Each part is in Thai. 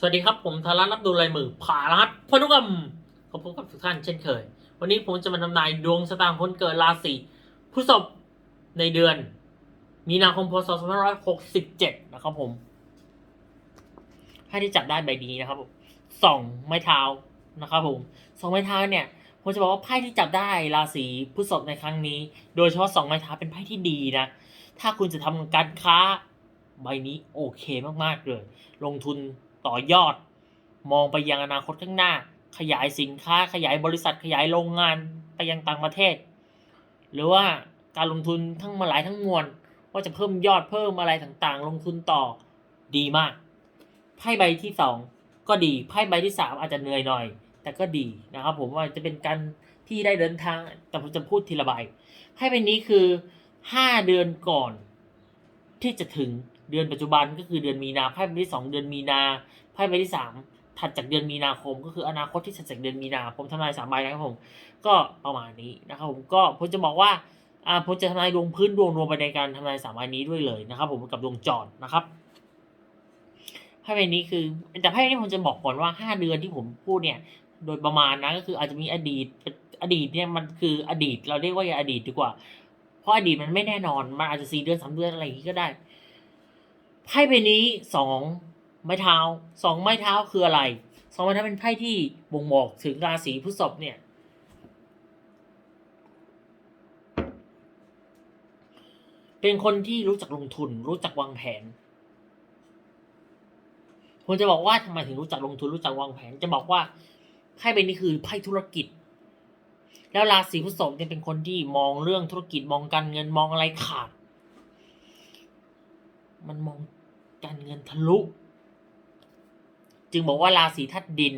สวัสดีครับ ผมธารัตน์นับดูลายมือผ่ารหัสพนุกรรมขอบพบกับทุกท่านเช่นเคย วันนี้ผมจะมาทำนายดวงชะตาของคนเกิดราศีพฤษภในเดือน มีนาคมพศ2567 นะครับผม ให้ที่จับได้ใบนี้นะครับผมสองไม้เท้านะครับผมสองไม้เท้าเนี่ยผมจะบอกว่าไพ่ที่จับได้ราศีพฤษภในครั้งนี้ โดยเฉพาะสองไม้เท้าเป็นไพ่ที่ดีนะ ถ้าคุณจะทำการค้าใบนี้โอเคมากๆเลย ลงทุน ต่อยอด มองไปยังอนาคตข้างหน้า ขยายสินค้าขยายบริษัทขยายโรงงานไปยังต่างประเทศ หรือว่าการลงทุนทั้งมาหลายทั้งมวลว่าจะเพิ่มยอดเพิ่มอะไรต่างๆ ลงทุนต่อดีมากไพ่ใบที่สองก็ดีไพ่ใบที่สามอาจจะเหนื่อยหน่อย แต่ก็ดีนะครับ ผมว่าจะเป็นการที่ได้เดินทางแต่ผมจะพูดทีละใบไพ่ใบนี้คือห้าเดือนก่อน ที่จะถึงเดือนปัจจุบันก็คือเดือนมีนาไพ่ใบที่สองเดือนมีนา ไพ่ใบที่สามถัดจากเดือนมีนาคม ก็คืออนาคตที่ถัดจากเดือนมีนาผมทำนายสามใบนะครับผม ก็ประมาณนี้นะครับผมก็ผมจะบอกว่าอ่าผมจะทำนายดวงพื้นดวงรวมไปในการทำนายสามใบนี้ด้วยเลยนะครับ ผมกับดวงจรนะครับไพ่ใบนี้คือแต่ไพ่ใบนี้ผมจะบอกก่อนว่าห้าเดือนที่ผมพูดเนี่ย โดยประมาณนะก็คืออาจจะมีอดีตอดีตเนี่ยมันคืออดีตเราเรียกว่าอย่าอดีตดีกว่า เพราะอดีตมันไม่แน่นอน มันอาจจะสี่เดือนสามเดือนอะไรอย่างนี้ก็ได้ไพ่ใบนี้สอง ไม้เท้าสองไม้เท้าคืออะไรสองไม้เท้าเป็นไพ่ที่บ่งบอกถึงราศีพฤษภเนี่ยเป็นคนที่รู้จักลงทุน รู้จักวางแผนผมจะบอกว่าทำไมถึงรู้จักลงทุนรู้จักวางแผน จะบอกว่าไพ่ใบนี้คือไพ่ธุรกิจ แล้วราศีพฤษภเนี่ยเป็นคนที่มองเรื่องธุรกิจมองการเงินมองอะไรขาด มันมองการเงินทะลุ จึงบอกว่าราศีธาตุดิน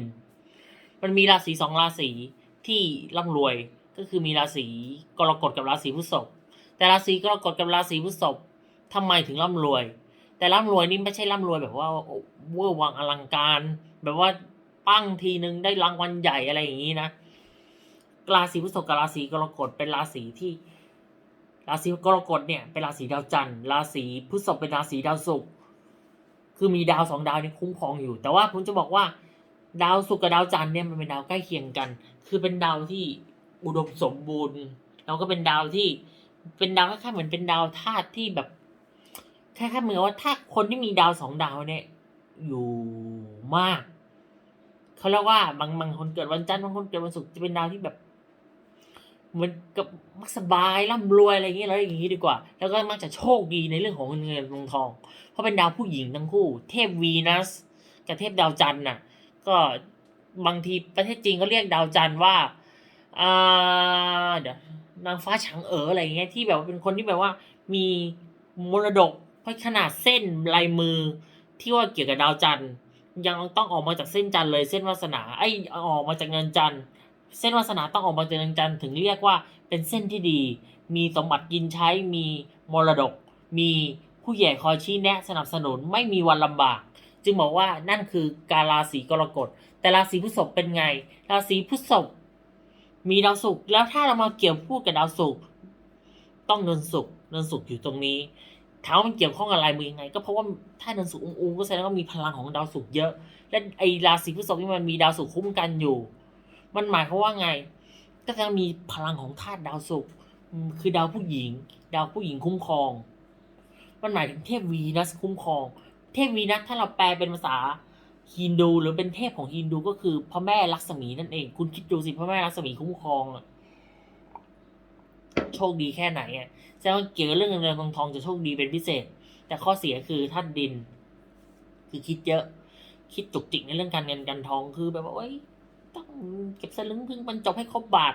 มันมีราศีสองราศีที่ร่ำรวยก็คือมีราศีกรกฎกับราศีพฤษภแต่ราศีกรกฎกับราศีพฤษภทำไมถึงร่ำรวย แต่ร่ำรวยนี่ไม่ใช่ร่ำรวยแบบว่าเวอร์วังอลังการ แบบว่าปั้งทีนึงได้รางวัลใหญ่อะไรอย่างนี้นะราศีพฤษภกับราศีกรกฎเป็นราศีที่ราศีกรกฎเนี่ยเป็นราศีดาวจันทร์ราศีพฤษภเป็นราศีดาวศุกร์ คือมีดาวสองดาวนี่คุ้มครองอยู่ แต่ว่าผมจะบอกว่า ดาวศุกร์กับดาวจันทร์เนี่ยมันเป็นดาวใกล้เคียงกัน คือเป็นดาวที่อุดมสมบูรณ์ แล้วก็เป็นดาวที่ เป็นดาวคล้ายๆเหมือนเป็นดาวธาตุที่แบบคล้ายๆเหมือนว่าถ้าคนที่มีดาวสองดาวเนี่ย อยู่มากเขาเรียกว่าบางบางคนเกิดวันจันทร์บางคนเกิดวันศุกร์จะเป็นดาวที่แบบเหมือนกับมักสบายร่ำรวยอะไรอย่างเงี้ยแล้วอย่างงี้ดีกว่า แล้วก็มักจะโชคดีในเรื่องของเงินเงินทองทอง เพราะเป็นดาวผู้หญิงทั้งคู่ เทพวีนัสกับเทพดาวจันทร์น่ะ ก็บางทีประเทศจีนก็เรียกดาวจันทร์ว่าอ่าเดี๋ยวนางฟ้าฉางเอ๋ออะไรเงี้ยที่แบบว่าเป็นคนที่แบบว่ามีมรดกเพราะขนาดเส้นลายมือที่ว่าเกี่ยวกับดาวจันทร์ยังต้องออกมาจากเส้นจันทร์เลยเส้นวาสนาไอ้ออกมาจากเงินจันทร์เส้นวาสนาต้องออกมาจากเงินจันทร์ถึงเรียกว่าเป็นเส้นที่ดี มีสมบัติกินใช้มีมรดก มี ผู้ใหญ่คอยชี้แนะสนับสนุนไม่มีวันลำบาก จึงบอกว่านั่นคือการราศีกรกฎ แต่ราศีพฤษภเป็นไง ราศีพฤษภมีดาวศุกร์แล้วถ้าเรามาเกี่ยวพูดกับดาวศุกร์ต้องเนินศุกร์เนินศุกร์อยู่ตรงนี้ถามว่ามันเกี่ยวข้องกับลายมือยังไง ก็เพราะว่าถ้าเนินศุกร์อุ้งๆก็แสดงว่ามีพลังของดาวศุกร์เยอะ และไอราศีพฤษภนี่มันมีดาวศุกร์คุ้มกันอยู่ มันหมายความว่าไง ก็จะมีพลังของธาตุดาวศุกร์คือดาวผู้หญิง ดาวผู้หญิงคุ้มครอง มันหมายถึงเทพวีนัสคุ้มครอง เทพวีนัสถ้าเราแปลเป็นภาษาฮินดูหรือเป็นเทพของฮินดูก็คือพระแม่ลักษมีนั่นเอง คุณคิดดูสิพระแม่ลักษมีคุ้มครองอะโชคดีแค่ไหนอะแสดงว่าเกี่ยวกับเรื่องเงินเงินทองทองจะโชคดีเป็นพิเศษ แต่ข้อเสียคือท่านดิน คือคิดเยอะ คิดจุกจิกในเรื่องการเงินการทองคือแบบว่าเอ้ยต้องเก็บสลึงพึ่งบรรจบให้ครบบาท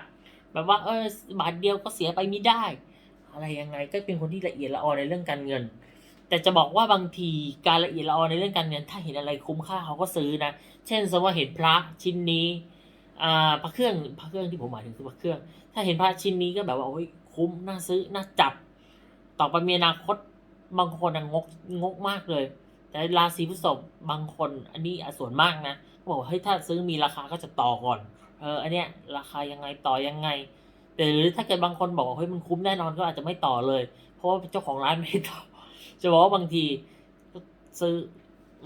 แบบว่าเออบาทเดียวก็เสียไปไม่ได้ อะไรยังไง ก็เป็นคนที่ละเอียดละออในเรื่องการเงิน แต่จะบอกว่าบางทีการละเอียดละออในเรื่องการเงิน ถ้าเห็นอะไรคุ้มค่าเขาก็ซื้อนะ เช่นสมมติว่าเห็นพระชิ้นนี้อ่าพระเครื่องพระเครื่องที่ผมหมายถึงคือพระเครื่อง ถ้าเห็นพระชิ้นนี้ก็แบบว่าโอ้ยคุ้มน่าซื้อน่าจับ ต่อไปมีอนาคตบางคนงกงกมากเลย แต่ราศีพฤษภบางคน อันนี้อส่วนมากนะบอกว่าเฮ้ยถ้าซื้อมีราคาก็จะต่อก่อนเอออันเนี้ยราคายังไงต่อยังไง หรือถ้าเกิดบางคนบอกว่าเฮ้ยมันคุ้มแน่นอนก็อาจจะไม่ต่อเลย เพราะว่าเจ้าของร้านไม่ต่อจะบอกว่าบางทีก็ซื้อ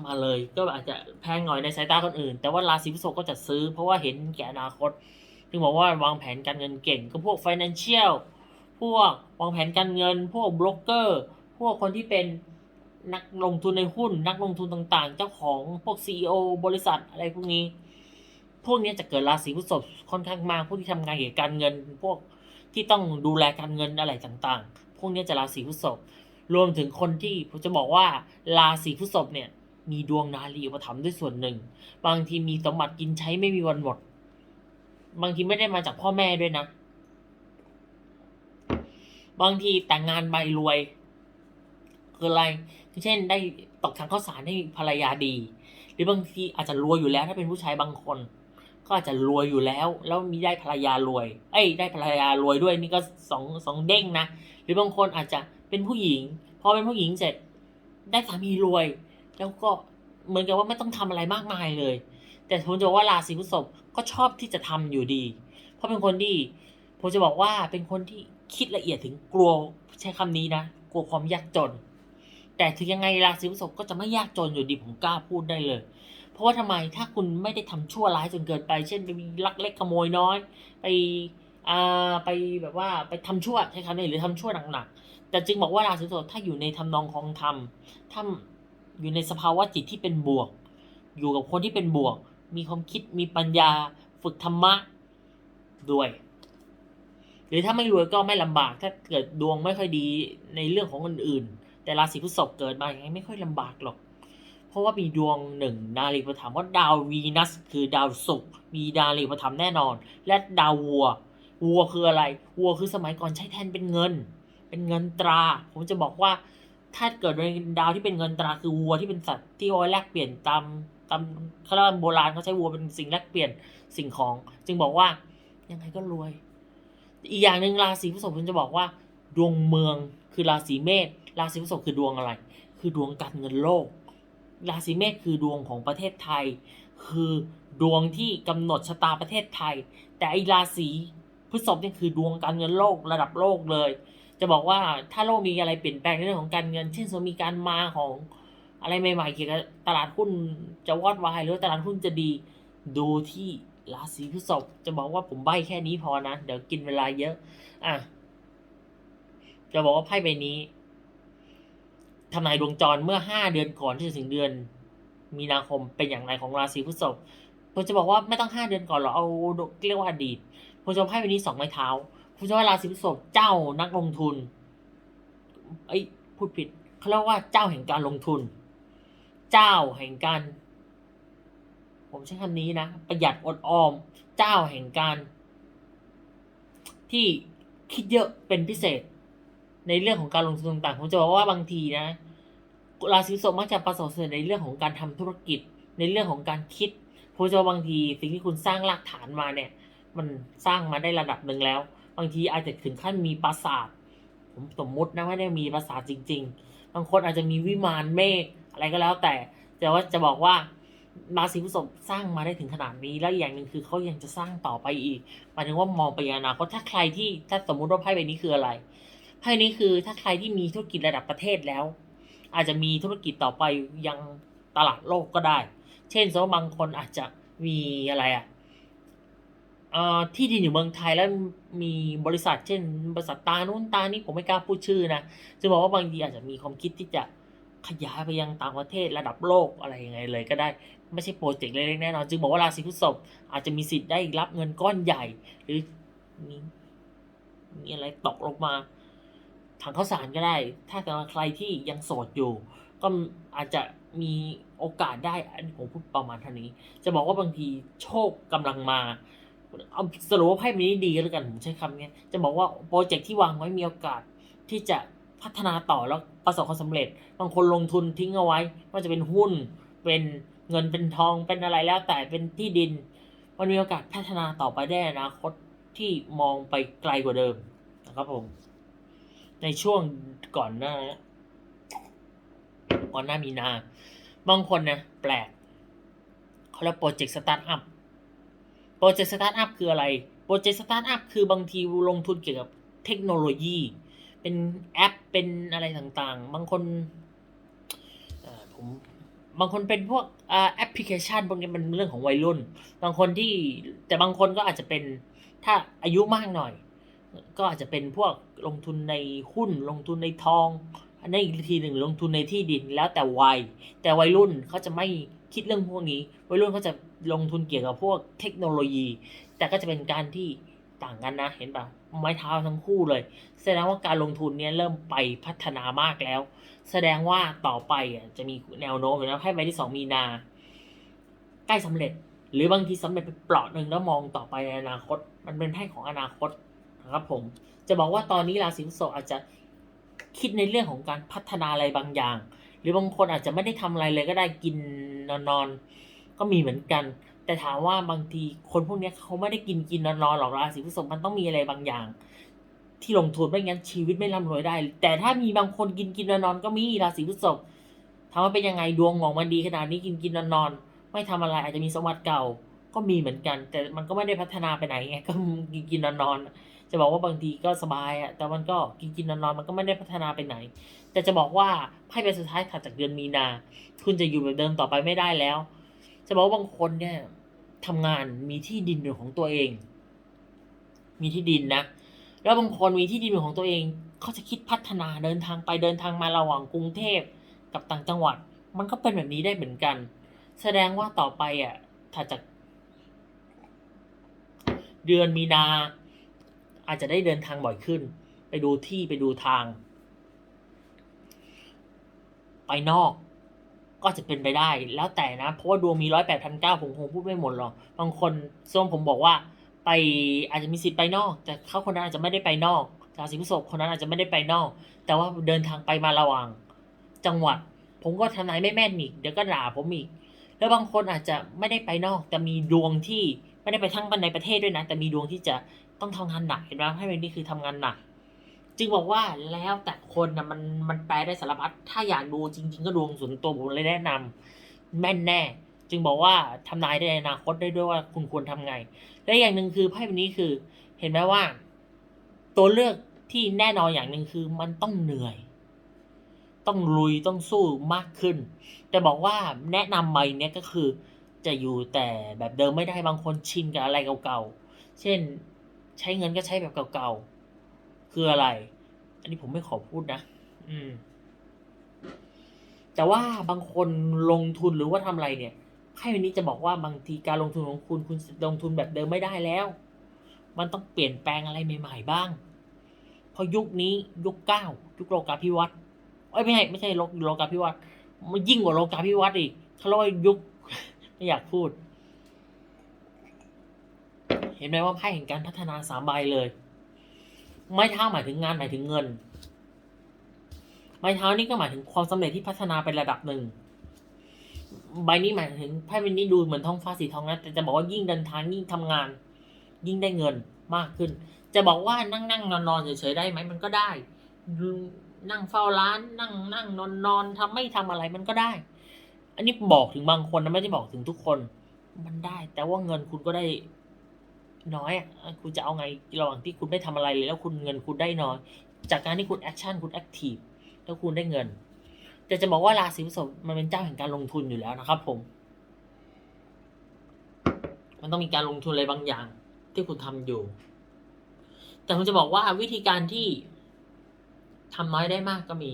มาเลยก็อาจจะแพงหน่อยในสายตาคนอื่น แต่ว่าราศีพฤษภก็จะซื้อ เพราะว่าเห็นแก่อนาคตถึงบอกว่าวางแผนการเงินเก่งก็พวก financial พวกวางแผนการเงิน พวกบล็อกเกอร์ พวกคนที่เป็นนักลงทุนในหุ้น นักลงทุนต่างๆ เจ้าของพวก CEO บริษัทอะไรพวกนี้ พวกนี้จะเกิดราศีพฤษภค่อนข้างมากพวกที่ทำงานเกี่ยวกับการเงิน พวกที่ต้องดูแลการเงินอะไรต่างๆ พวกนี้จะราศีพฤษภรวมถึงคนที่ผมจะบอกว่าราศีพฤษภเนี่ยมีดวงนารีอุปถัมภ์ด้วยส่วนหนึ่ง บางทีมีสมบัติกินใช้ไม่มีวันหมด บางทีไม่ได้มาจากพ่อแม่ด้วยนะ บางทีแต่งงานใบรวยคืออะไร เช่น ได้ตกถังข้าวสารให้ภรรยาดี หรือบางทีอาจจะรวยอยู่แล้วถ้าเป็นผู้ชายบางคน ก็อาจจะรวยอยู่แล้ว แล้วมีได้ภรรยารวย เอ้ย ได้ภรรยารวยด้วยนี่ก็สองสองเด้งนะ หรือบางคนอาจจะเป็นผู้หญิง พอเป็นผู้หญิงเสร็จ ได้สามีรวย แล้วก็เหมือนกับว่าไม่ต้องทำอะไรมากมายเลย แต่ผมจะบอกว่าราศีพฤษภก็ชอบที่จะทำอยู่ดี เพราะเป็นคนที่ผมจะบอกว่าเป็นคนที่คิดละเอียดถึงกลัวใช้คำนี้นะ กลัวความยากจน แต่ถึงยังไงราศีพฤษภก็จะไม่ยากจนอยู่ดีผมกล้าพูดได้เลย ราะว่าทำไมถ้าคุณไม่ได้ทำชั่วร้ายจนเกินไป เช่นไปมีลักเล็กขโมยน้อย ไปอ่าไปแบบว่าไปทำชั่วใช้คำนี้หรือทำชั่วหนักๆแต่จึงบอกว่าราศีพฤษภถ้าอยู่ในทำนองของธรรมถ้าอยู่ในสภาวะจิตที่เป็นบวก อยู่กับคนที่เป็นบวก มีความคิดมีปัญญาฝึกธรรมะด้วย หรือถ้าไม่รวยก็ไม่ลำบาก ถ้าเกิดดวงไม่ค่อยดีในเรื่องของอื่นๆแต่ราศีพฤษภเกิดมาอย่างนี้ไม่ค่อยลำบากหรอก เพราะว่ามีดวงหนึ่งดาวรีประถามว่าดาววีนัสคือดาวศุกร์มีดาวรีประถามแน่นอน และดาววัว วัวคืออะไร วัวคือสมัยก่อนใช้แทนเป็นเงิน เป็นเงินตรา ผมจะบอกว่าถ้าเกิดเป็นดาวที่เป็นเงินตราคือวัวที่เป็นสัตว์ที่เอาไว้แลกเปลี่ยนตามตามเขาเรียกว่าโบราณเขาใช้วัวเป็นสิ่งแลกเปลี่ยนสิ่งของ จึงบอกว่ายังไงก็รวย อีกอย่างหนึ่งราศีพฤษภผมจะบอกว่า ดวงเมืองคือราศีเมษราศีพฤษภคือดวงอะไร คือดวงการเงินโลก ราศีเมษคือดวงของประเทศไทย คือดวงที่กำหนดชะตาประเทศไทย แต่ไอราศีพฤษภนี่คือดวงการเงินโลกระดับโลกเลย จะบอกว่าถ้าโลกมีอะไรเปลี่ยนแปลงในเรื่องของการเงินเช่นสมมติมีการมาของอะไรใหม่ๆเกี่ยวกับตลาดหุ้นจะวอดวายหรือตลาดหุ้นจะดีดูที่ราศีพฤษภจะบอกว่าผมใบ้แค่นี้พอนะ เดี๋ยวกินเวลาเยอะ อะ จะบอกว่าไพ่ใบนี้ ทำนายดวงจรเมื่อห้าเดือนก่อนที่จะถึงเดือน มีนาคมเป็นอย่างไรของราศีพฤษภผมจะบอกว่าไม่ต้องห้าเดือนก่อนหรอกเอาเรียกว่าอดีตผมจะเอาไพ่ใบนี้สองไม้เท้าผมจะว่าราศีพฤษภเจ้านักลงทุนไอ้พูดผิดเขาเรียกว่าเจ้าแห่งการลงทุน เจ้าแห่งการ ผมใช้คำนี้นะ ประหยัดอดออม เจ้าแห่งการ ที่คิดเยอะเป็นพิเศษ ในเรื่องของการลงทุนต่างๆผมจะบอกว่าบางทีนะ ราศีพฤษภมักจะประสบความสำเร็จในเรื่องของการทำธุรกิจ ในเรื่องของการคิดผมจะว่าบางทีสิ่งที่คุณสร้างรากฐานมาเนี่ย มันสร้างมาได้ระดับหนึ่งแล้ว บางทีอาจจะถึงขั้นมีปราสาทผมสมมุตินะไม่ได้มีปราสาทจริง ๆ บางคนอาจจะมีวิมานเมฆอะไรก็แล้วแต่ แต่ว่าจะบอกว่าราศีพฤษภสร้างมาได้ถึงขนาดนี้แล้วอย่างหนึ่งคือเขายังจะสร้างต่อไปอีกหมายถึงว่ามองไปอนาคตถ้าใครที่ถ้าสมมุติว่าไพ่ใบนี้คืออะไร ไพ่นี้คือถ้าใครที่มีธุรกิจระดับประเทศแล้ว อาจจะมีธุรกิจต่อไปยังตลาดโลกก็ได้ เช่นสมมติบางคนอาจจะมีอะไรอะเอ่อที่ดินอยู่เมืองไทยแล้วมีบริษัท เช่น บริษัทตานู้นตานี้ผมไม่กล้าพูดชื่อนะจะบอกว่าบางทีอาจจะมีความคิดที่จะขยายไปยังต่างประเทศระดับโลกอะไรยังไงเลยก็ได้ไม่ใช่โปรเจกต์เล็กๆแน่นอนจึงบอกว่าราศีพฤษภอาจจะมีสิทธิ์ได้รับเงินก้อนใหญ่ หรือมีมีอะไรตกลงมา ถังข้าวสารก็ได้ ถ้าเกิดว่าใครที่ยังโสดอยู่ ก็อาจจะมีโอกาสได้ อันผมพูดประมาณเท่านี้ จะบอกว่าบางทีโชคกำลังมา เอาสรุปว่าไพ่ใบนี้ดีก็แล้วกันผมใช้คำนี้จะบอกว่าโปรเจกต์ที่วางไว้มีโอกาสที่จะพัฒนาต่อแล้วประสบความสำเร็จ บางคนลงทุนทิ้งเอาไว้ว่าจะเป็นหุ้น เป็นเงินเป็นทองเป็นอะไรแล้วแต่เป็นที่ดิน มันมีโอกาสพัฒนาต่อไปได้นอนาคตที่มองไปไกลกว่าเดิมนะครับผม ในช่วงก่อนหน้า ก่อนหน้ามีนา บางคนนะแปลกเขาเรียกโปรเจกต์สตาร์ทอัพ โปรเจกต์สตาร์ทอัพคืออะไร โปรเจกต์สตาร์ทอัพคือบางทีลงทุนเกี่ยวกับเทคโนโลยี เป็นแอป เป็นอะไรต่างๆ บางคนผมบางคนเป็นพวกแอปพลิเคชันพวกนี้มันเรื่องของวัยรุ่น บางคนที่แต่บางคนก็อาจจะเป็นถ้าอายุมากหน่อย ก็อาจจะเป็นพวกลงทุนในหุ้นลงทุนในทองอันนี้อีกทีหนึ่งลงทุนในที่ดินแล้วแต่วัย แต่วัยรุ่นเขาจะไม่คิดเรื่องพวกนี้ วัยรุ่นเขาจะลงทุนเกี่ยวกับพวกเทคโนโลยี แต่ก็จะเป็นการที่ต่างกันนะเห็นปะไม้เท้าทั้งคู่เลย แสดงว่าการลงทุนเนี้ยเริ่มไปพัฒนามากแล้ว แสดงว่าต่อไปอะจะมีแนวโน้มอยู่แล้วให้ใบที่สองมีนา ใกล้สำเร็จ หรือบางทีสำเร็จไปเปราะหนึ่งแล้วมองต่อไปในอนาคต มันเป็นไพ่ของอนาคต นะครับผมจะบอกว่าตอนนี้ราศีพฤษภอาจจะคิดในเรื่องของการพัฒนาอะไรบางอย่าง หรือบางคนอาจจะไม่ได้ทำอะไรเลยก็ได้กินนอนนอนก็มีเหมือนกัน แต่ถามว่าบางทีคนพวกนี้เขาไม่ได้กินกินนอนนอนหรอกราศีพฤษภมันต้องมีอะไรบางอย่าง ที่ลงทุนไม่งั้นชีวิตไม่ร่ำรวยได้ แต่ถ้ามีบางคนกินกินนอนนอนก็มีราศีพฤษภถามว่าเป็นยังไงดวงของมันดีขนาดนี้กินกินนอนนอนไม่ทำอะไรอาจจะมีสมบัติเก่าก็มีเหมือนกัน แต่มันก็ไม่ได้พัฒนาไปไหนไงก็กินกินนอนนอน จะบอกว่าบางทีก็สบายอะแต่มันก็กินกินนอนนอนๆมันก็ไม่ได้พัฒนาไปไหน แต่จะบอกว่าไพ่ใบสุดท้ายถัดจากเดือนมีนา คุณจะอยู่แบบเดิมต่อไปไม่ได้แล้ว จะบอกว่าบางคนเนี่ยทำงานมีที่ดินเป็นของตัวเอง มีที่ดินนะ แล้วบางคนมีที่ดินเป็นของตัวเองเขาจะคิดพัฒนาเดินทางไปเดินทางมาระหว่างกรุงเทพกับต่างจังหวัด มันก็เป็นแบบนี้ได้เหมือนกัน แสดงว่าต่อไปอะถ้าจากเดือนมีนา อาจจะได้เดินทางบ่อยขึ้น ไปดูที่ไปดูทาง ไปนอก ก็จะเป็นไปได้แล้วแต่นะ เพราะว่าดวงมีร้อยแปดพันเก้าผมคงพูดไม่หมดหรอกบางคนส่วนผมบอกว่า ไปอาจจะมีสิทธิ์ไปนอก แต่เขาคนนั้นอาจจะไม่ได้ไปนอกราศีพฤษภคนนั้นอาจจะไม่ได้ไปนอก แต่ว่าเดินทางไปมาระหว่าง จังหวัด ผมก็ทำนายไม่แม่นอีกเดี๋ยวก็ด่าผมอีก แล้วบางคนอาจจะไม่ได้ไปนอก แต่มีดวงที่ไม่ได้ไปทั้งในประเทศด้วยนะ แต่มีดวงที่จะ ต้องทำงานหนักเห็นไหมให้เป็นนี่คือทำงานหนัก จึงบอกว่าแล้วแต่คนนะมันมันแปลได้สารพัดถ้าอยากดูจริง ๆ ก็ดวงส่วนตัวผมเลยแนะนำแม่นแน่ จึงบอกว่าทำนายได้ในอนาคตได้ด้วยว่าคุณควรทำไง และอย่างหนึ่งคือไพ่ใบนี้คือ เห็นไหมว่า ตัวเลือกที่แน่นอนอย่างหนึ่งคือมันต้องเหนื่อย ต้องลุยต้องสู้มากขึ้น แต่บอกว่าแนะนำใบเนี้ยก็คือจะอยู่แต่แบบเดิมไม่ได้บางคนชินกับอะไรเก่าๆ เช่น ใช้เงินก็ใช้แบบเก่าๆ คืออะไร อันนี้ผมไม่ขอพูดนะ อืม แต่ว่าบางคนลงทุนหรือว่าทำอะไรเนี่ยไพ่ใบนี้จะบอกว่าบางทีการลงทุนของคุณคุณลงทุนแบบเดิมไม่ได้แล้ว มันต้องเปลี่ยนแปลงอะไรใหม่ ๆ บ้าง เพราะยุคนี้ยุคเก้ายุคโลกาภิวัตน์เอ้ยไม่ใช่ไม่ใช่โลกโลกาภิวัตน์มันยิ่งกว่าโลกาภิวัตน์อีกเขาเรียกว่ายุคไม่อยากพูด เห็นไหมว่าไพ่แห่งการพัฒนาสามใบเลย ไม้เท้าหมายถึงงานหมายถึงเงิน ไม้เท้านี่ก็หมายถึงความสำเร็จที่พัฒนาเป็นระดับหนึ่ง ใบนี้หมายถึงไพ่ใบนี้ดูเหมือนท้องฟ้าสีทองนะแต่จะบอกว่ายิ่งเดินทางยิ่งทำงาน ยิ่งได้เงินมากขึ้น จะบอกว่านั่งนั่งนอนนอนเฉยๆได้ไหมมันก็ได้ นั่งเฝ้าร้านนั่งนั่งนอนนอนทำไม่ทำอะไรมันก็ได้ อันนี้บอกถึงบางคนนะไม่ได้บอกถึงทุกคน มันได้ แต่ว่าเงินคุณก็ได้ น้อยอะคุณจะเอาไงระหว่างที่คุณไม่ทำอะไรเลยแล้วคุณเงินคุณได้น้อย จากการที่คุณแอคชั่นคุณแอคทีฟแล้วคุณได้เงิน แต่จะบอกว่าราศีพฤษภมันเป็นเจ้าแห่งการลงทุนอยู่แล้วนะครับ ผม มันต้องมีการลงทุนอะไรบางอย่าง ที่คุณทำอยู่ แต่ผมจะบอกว่าวิธีการที่ทำน้อยได้มากก็มี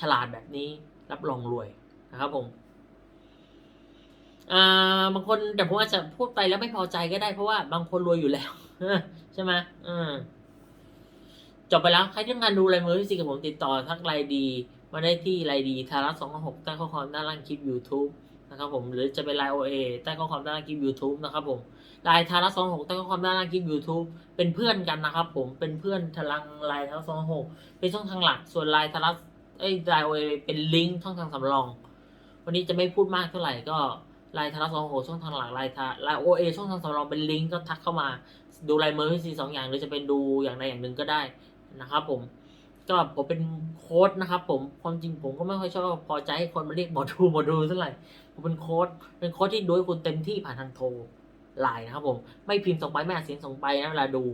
ฉลาดแบบนี้รับรองรวยนะครับผม อ่าบางคนแต่ผมอาจจะพูดไปแล้วไม่พอใจก็ได้เพราะว่าบางคนรวยอยู่แล้วใช่ไหมอืมจบไปแล้ว ใครที่ต้องการดูลายมือพิเศษกับผมติดต่อทักไลน์ดี มาได้ที่ไลน์ดีทารัสสองหกใต้ข้อความด้านล่างคลิป YouTube นะครับผมหรือจะเป็นไลน์โอเอใต้ข้อความด้านล่างคลิป YouTube นะครับผมไลน์ทารัสสองหกใต้ข้อความด้านล่างคลิป YouTube เป็นเพื่อนกันนะครับผมเป็นเพื่อนทลังไลน์ทารัสสองหกเป็นช่องทางหลักส่วนไลน์ทารัสเอ้ไลน์โอเอเป็นลิงก์ช่องทางสำรอง วันนี้จะไม่พูดมากเท่าไหร่ก็ ไลน์ทาสองหกช่องทางหลักไลน์ทาไลน์โอเอช่องทางสำรองเป็นลิงก์ก็ทักเข้ามาดูลายมือให้สีสองอย่างหรือจะเป็นดูอย่างใดอย่างหนึ่งก็ได้นะครับผมก็ผมเป็นโค้ดนะครับ ผมความจริงผมก็ไม่ค่อยชอบพอใจให้คนมาเรียกหมอดูหมอดูเท่าไหร่ผมเป็นโค้ดเป็นโค้ดที่ดูให้คุณเต็มที่ผ่านทางโทรไลน์นะครับผมไม่พิมพ์ส่งไปไม่อ่านเสียงส่งไปนะเวลาดู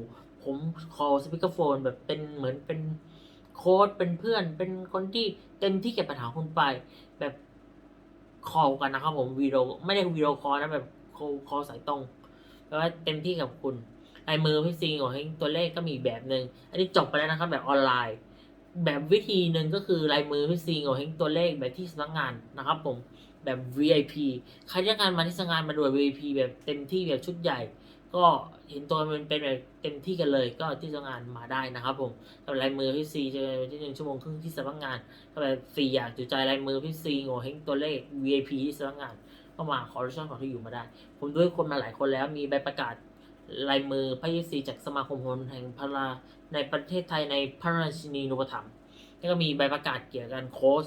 ผมคอสปีกเกอร์โฟนแบบเป็นเหมือนเป็นโค้ดเป็นเพื่อน เป็นคนที่เต็มที่เก็บปัญหาคุณไป แบบ คอลกันนะครับผมวีดีโอไม่ได้วีดีโอคอลนะแบบคอลคอสายตรงแปลว่าเต็มที่กับคุณลายมือพี่ซีของให้ตัวเลขก็มีแบบหนึ่งอันนี้จบไปแล้วนะครับแบบออนไลน์ แบบวิธีหนึ่งก็คือลายมือพี่ซีของให้ตัวเลขแบบที่สำนักงานนะครับผมแบบ VIP ใครที่งานมาที่สำนักงานมาดูแบบ VIP แบบเต็มที่แบบชุดใหญ่ ก็เห็นตัวมันเป็นแบบเต็มที่กันเลยก็ที่สำงานมาได้นะครับผมกับลายมือพี่ซีจะเป็นที่หนึ่งชั่วโมงครึ่งที่สำนักงานก็แบบฟรีอยากจุใจลายมือพี่ซีโง่เฮงตัวเลข VIP ที่สำนักงานก็มาขอรับช่องของที่อยู่มาได้ ผมด้วยคนมาหลายคนแล้วมีใบประกาศลายมือพระยิซีจากสมาคมคนแห่งพระในประเทศไทยในพระราชินีนุปถัมภ์แล้วก็มีใบประกาศเกี่ยวกับโค้ช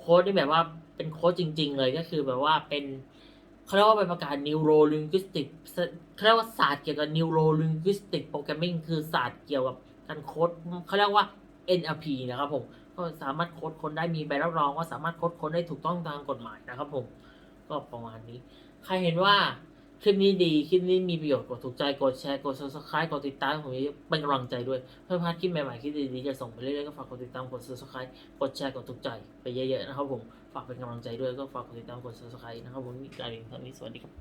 โค้ชที่แบบว่าเป็นโค้ชจริง ๆ เลยก็คือแบบว่าเป็น เขาเรียกว่าเป็นประกาศ neuro linguistic เขาเรียกว่าศาสตร์เกี่ยวกับ neuro linguistic programming คือศาสตร์เกี่ยวกับการโค้ดเขาเรียกว่า NLP นะครับผมก็สามารถโค้ดคนได้มีใบรับรองว่าสามารถโค้ดคนได้ถูกต้องตามกฎหมายนะครับผมก็ประมาณนี้ ใครเห็นว่า คลิปนี้ดี คลิปนี้มีประโยชน์ กดถูกใจ กดแชร์ กด subscribe กดติดตามผมเป็นกำลังใจด้วย เพื่อพลาดคลิปใหม่ๆ คลิปดีๆ จะส่งไปเรื่อยๆ ก็ฝากกดติดตาม กด subscribe กดแชร์ กดถูกใจ ไปเยอะๆ นะครับผม ฝากเป็นกำลังใจด้วย ก็ฝากกดติดตาม กด subscribe นะครับผมนี่การเรียนครั้งนี้ สวัสดีครับ